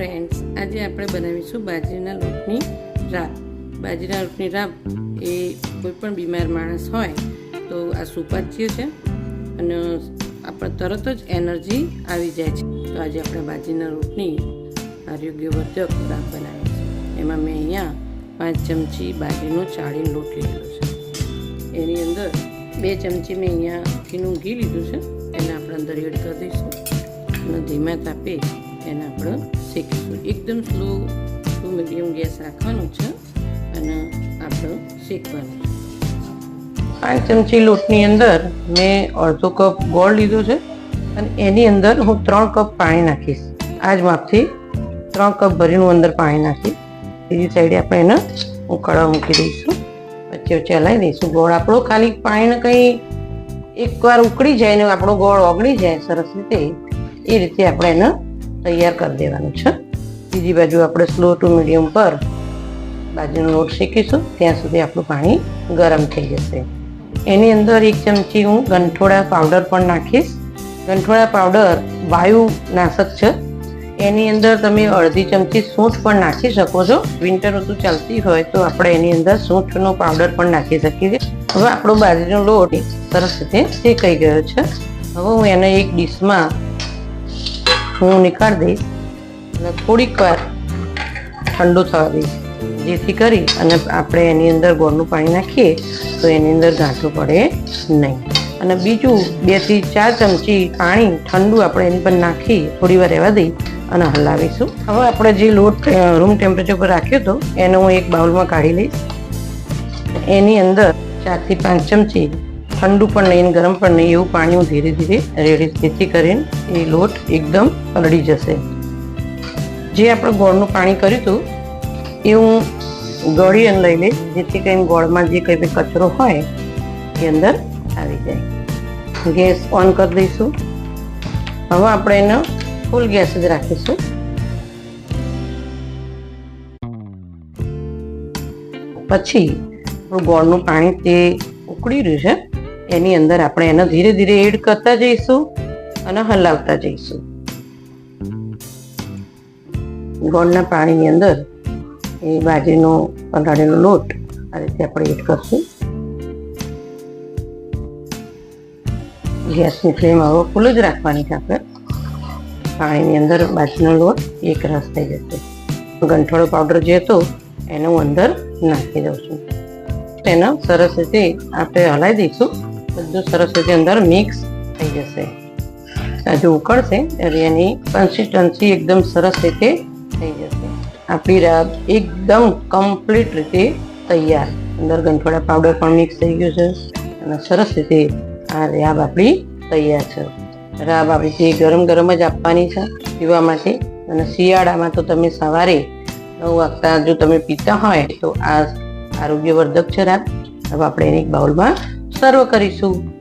Friends આજે આપણે બનાવીશું બાજરીના લોટની રાબ. બાજરીના લોટની રાબ એ કોઈ પણ બીમાર માણસ હોય તો આ સુપાચ્ય છે અને આપણે તરત જ એનર્જી આવી જાય છે. તો આજે આપણે બાજરીના લોટની આરોગ્યવર્ધક રાબ બનાવી છે એમાં મેં અહીંયા પાંચ ચમચી બાજરીનો ચાળીનો લોટ લીધો છે. એની અંદર બે ચમચી મેં અહીંયા ઘીનું ઘી લીધું છે. એને આપણે અંદર એડ કરી દઈશું અને ધીમા તાપે એને આપણે શેકીશું એકદમ સ્લો ટુ મીડિયમ ગેસ રાખવાનો છે અને આપણે શેકવાનું છે. પાંચ ચમચી લોટની અંદર મેં અડધો કપ ગોળ લીધો છે અને એની અંદર હું ત્રણ કપ પાણી નાખીશ. આ જ માપથી ત્રણ કપ ભરીનું અંદર પાણી નાખીશ. બીજી સાઈડે આપણે એને ઉકળવા મૂકી દઈશું. વચ્ચે વચ્ચે હલાવી દઈશું. ગોળ આપણો ખાલી પાણીને કંઈ એકવાર ઉકળી જાય ને આપણો ગોળ ઓગળી જાય સરસ રીતે, એ રીતે આપણે એને તૈયાર કરી દેવાનું છે. બીજી બાજુ આપણે સ્લો ટુ મીડિયમ પર બાજુનો લોટ શેકીશું. ત્યાં સુધી આપણું પાણી ગરમ થઈ જશે. એની અંદર એક ચમચી હું ગંઠોડા પાવડર પણ નાખીશ. ગંઠોડા પાવડર વાયુ નાશક છે. એની અંદર તમે અડધી ચમચી સૂંઠ પણ નાખી શકો છો. વિન્ટર ઋતુ ચાલતી હોય તો આપણે એની અંદર સૂંઠનો પાવડર પણ નાખી શકીએ હવે આપણો બાજરીનો લોટ સરસ રીતે શેકાઈ ગયો છે. હવે હું એને એક ડીશમાં હું નીકાળી દઈશ અને થોડીક વાર ઠંડુ થવા દઈશ. જેથી કરી અને આપણે એની અંદર ગોળનું પાણી નાખીએ તો એની અંદર ગાંઠું પડે નહીં. અને બીજું, બેથી ચાર ચમચી પાણી ઠંડુ આપણે એની પર નાખી થોડી વાર રહેવા દઈ અને હલાવીશું. હવે આપણે જે લોટ રૂમ ટેમ્પરેચર પર રાખ્યો હતો, એને હું એક બાઉલમાં કાઢી લઈશ. એની અંદર ચારથી પાંચ ચમચી ઠંડુ પણ નહીં ગરમ પણ નહીં એવું પાણી હું ધીરે ધીરે રેડી જેથી કરીને એ લોટ એકદમ પલળી જશે. જે આપણે ગોળનું પાણી કર્યું હતું, એ હું ગળી અને લઈ લઈશ, જેથી કરીને ગોળમાં જે કંઈ બી કચરો હોય, એ અંદર આવી જાય. ગેસ ઓન કરી દઈશું. હવે આપણે એને ફૂલ ગેસ જ રાખીશું. પછી આપણું ગોળનું પાણી તે ઉકળી રહ્યું છે. એની અંદર આપણે એને ધીરે ધીરે એડ કરતા જઈશું અને હલાવતા જઈશું. ગોળના પાણીની અંદર એ બાજરીનો પલાળેલો લોટ આ રીતે આપણે એડ કરશું. ગેસની ફ્લેમ હવે ફૂલ જ રાખવાની છે આપણે. પાણીની અંદર બાજરીનો લોટ એક રસ થઈ જશે. ગંઠોળો પાવડર જે હતો એને હું અંદર નાખી દઉં છું. તેને સરસ રીતે આપણે હલાવી દઈશું. બધું સરસ રીતે અંદર મિક્સ થઈ જશે. હજુ ઉકળશે, એટલે એની કન્સિસ્ટન્સી એકદમ સરસ રીતે થઈ જશે. આપણી રાબ એકદમ કમ્પ્લીટ રીતે તૈયાર. અંદર ગંઠોડા પાવડર પણ મિક્સ થઈ ગયું છે. અને સરસ રીતે આ રાબ આપણી તૈયાર છે. રાબ આપણી જે ગરમ ગરમ જ આપવાની છે પીવા માટે. અને શિયાળામાં તો તમે સવારે નવ વાગતા જો તમે પીતા હોય તો આ આરોગ્યવર્ધક છે રાબ. હવે આપણે એને એક બાઉલમાં સર્વ કરીશું.